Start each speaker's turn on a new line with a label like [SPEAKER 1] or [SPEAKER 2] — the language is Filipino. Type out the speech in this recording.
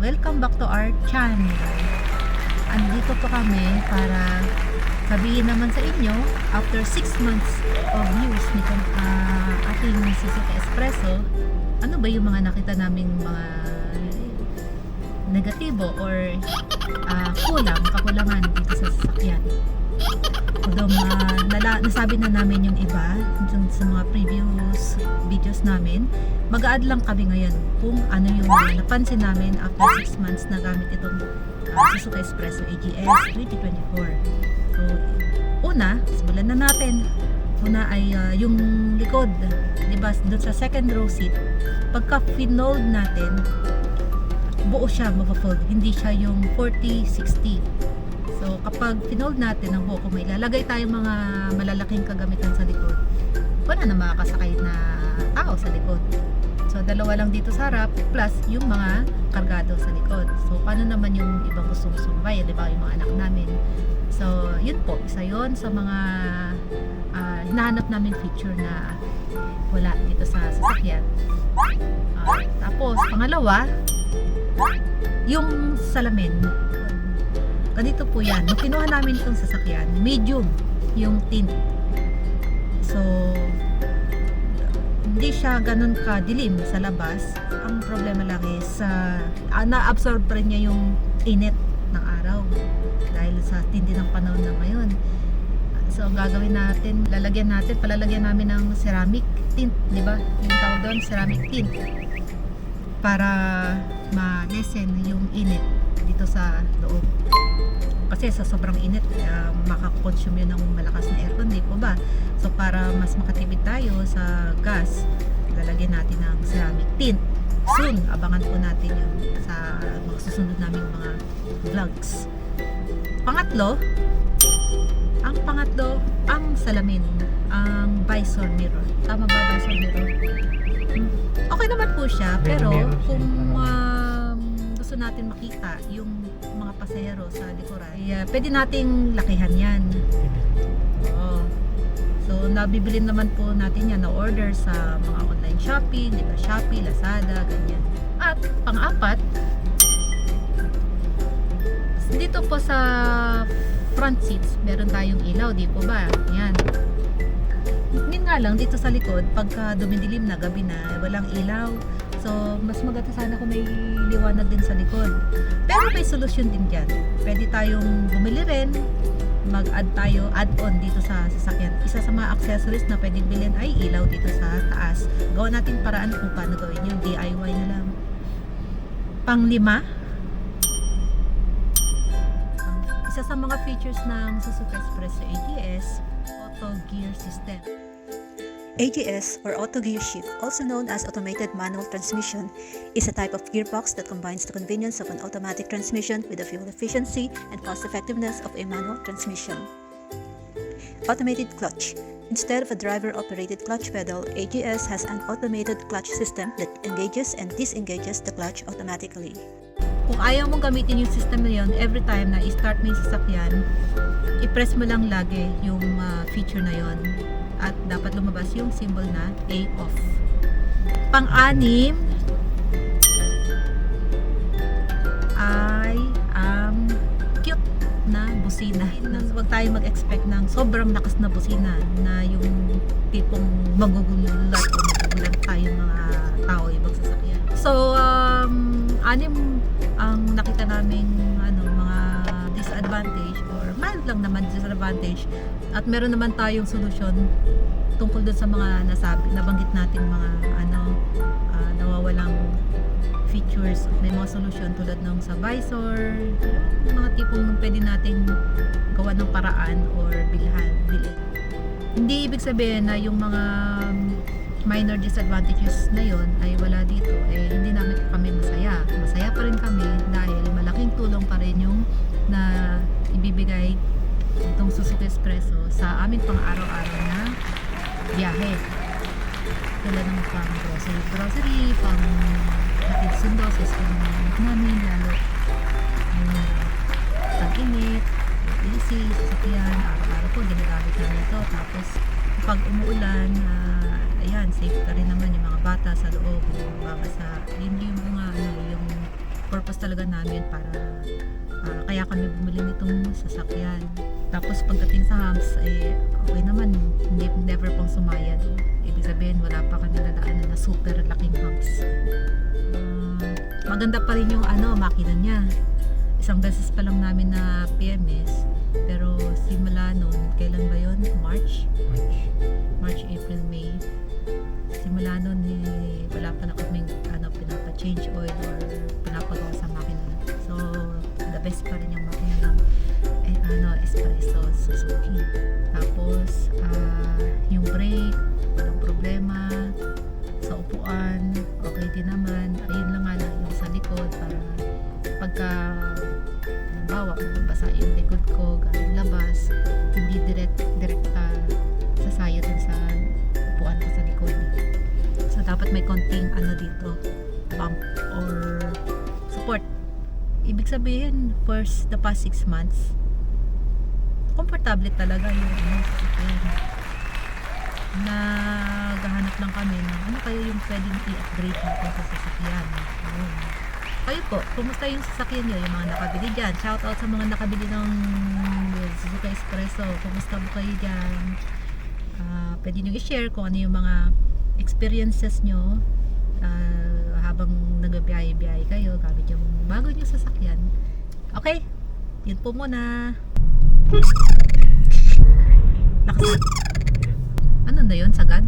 [SPEAKER 1] Welcome back to our channel. Andito po kami para sabihin naman sa inyo, after 6 months of use nitong ah, ating Suzuki Espresso, ano ba yung mga nakita naming mga negatibo or ah, kulang, kakulangan dito sa sasakyan. Although nala, nasabi na namin yung iba dun sa mga previous videos namin, mag-add lang kami ngayon kung ano yung mga napansin namin after 6 months na gamit itong uh, Suzuki Espresso AGS 2024. So, una, simulan na natin. Una ay ah, yung likod, 'di ba? Doon sa second row seat, pagka finold natin, buo siya mapafold. Hindi siya yung 40-60. So, kapag finold natin ang buo, kung may lalagay tayong mga malalaking kagamitan sa likod, wala na makakasakay na tao sa likod. So, dalawa lang dito sa harap, plus yung mga kargado sa likod. So, paano naman yung ibang gustong sumbay? Di ba, yung mga anak namin. So, yun po. Isa yun sa mga ah, hinahanap namin feature na wala dito sa sasakyan. Ah, tapos, pangalawa, yung salamin. Ganito po yan. Nung kinuha namin itong sasakyan, medium yung tint. So, hindi siya ganun kadilim sa labas. Ang problema lang is, ah, na-absorb pa rin niya yung init ng araw. Dahil sa tindi ng panahon na ngayon. So, gagawin natin, lalagyan natin, palalagyan namin ng ceramic tint, di ba? Yung tawag doon, ceramic tint. Para ma-lessen yung init dito sa loob. Kasi sa sobrang init, uh, makakonsume yun ng malakas na aircon, di po ba? So para mas makatipid tayo sa gas, lalagyan natin ng ceramic tint. Soon, abangan po natin yun sa mga susunod naming mga vlogs. Pangatlo, ang pangatlo, ang salamin, ang visor mirror. Tama ba visor mirror? Hmm. Okay naman po siya, pero kung um, gusto natin makita yung mga pasahero sa likuran, ay, uh, pwede nating lakihan yan. Oo. So, nabibili naman po natin yan na order sa mga online shopping, di ba? Shopee, Lazada, ganyan. At pang-apat, dito po sa front seats, meron tayong ilaw, di po ba? Yan. Yun nga lang, dito sa likod, pagka dumidilim na, gabi na, walang ilaw. So, mas maganda sana kung may liwanag din sa likod. Pero may solusyon din dyan. Pwede tayong bumili rin, mag-add tayo, add-on dito sa sasakyan. Isa sa mga accessories na pwedeng bilhin ay ilaw dito sa taas. Gawa natin paraan kung paano gawin yun. DIY na lang. Panglima, isa sa mga features ng Suzuki Expresso AGS, auto gear system.
[SPEAKER 2] AGS or auto gear shift, also known as automated manual transmission, is a type of gearbox that combines the convenience of an automatic transmission with the fuel efficiency and cost effectiveness of a manual transmission. Automated clutch. Instead of a driver operated clutch pedal, AGS has an automated clutch system that engages and disengages the clutch automatically.
[SPEAKER 1] Kung ayaw mong gamitin yung system na yun, every time na i-start mo yung sasakyan, i-press mo lang lagi yung ah, feature na at dapat lumabas yung symbol na A off. Pang-anim ay ang cute na busina. Huwag tayo mag-expect ng sobrang lakas na busina na yung tipong magugulat o magugulat tayo mga tao ibang sasakyan. So, um, anim ang nakita naming ano, mga disadvantage mild lang naman disadvantage at meron naman tayong solusyon tungkol dun sa mga nasabi, nabanggit natin mga ano, ah, nawawalang features. May mga solusyon tulad ng sa visor mga tipong pwede nating gawa ng paraan or bilhan bilhin. hindi ibig sabihin na yung mga minor disadvantages na yon ay wala dito. Eh hindi namin kami masaya. Masaya pa rin kami dahil malaking tulong pa rin yung na ibibigay itong Suzuki Espresso sa aming pang-araw-araw na biyahe. Tulad ng pang grocery grocery pang hatid sundo sa school anak namin lalo yung tag-init AC, sasakyan araw-araw po ginagamit namin ito tapos pag umuulan ah, ayan safe ka rin naman yung mga bata sa loob yung mga sa yun yung mga ano purpose talaga namin para ah, kaya kami bumili nitong sasakyan. Tapos pagdating sa hams, eh, okay naman, hindi, never pang sumayad. Ibig sabihin, wala pa kami nadaanan na super laking hams. Ah, maganda pa rin yung ano, makina niya. Isang beses pa lang namin na PMS. Pero simula noon, kailan ba yon March? March, April, May. Simula noon, eh, wala pa na kaming pinapa-change oil or pinapagawa sa makina. So, the best pa rin yung makina ng eh, ano, espresso Suzuki. Tapos, ah, yung brake, sabihin, for s- the past 6 months, komportable talaga yung ano, sasakyan. Naghahanap lang kami ng ano kayo yung pwedeng i-upgrade natin sa sasakyan. Ayun. Kayo po, kumusta yung sasakyan nyo? Yung mga nakabili dyan. Shout out sa mga nakabili ng Suzuki Espresso. Kumusta po kayo dyan? Ah, pwede nyo i-share kung ano yung mga experiences nyo ah, habang nagbiyahe-biyahe kayo gamit yung bago nyo sasakyan. Okay, yun po muna. Nakasag. Ano na yun? Sagad?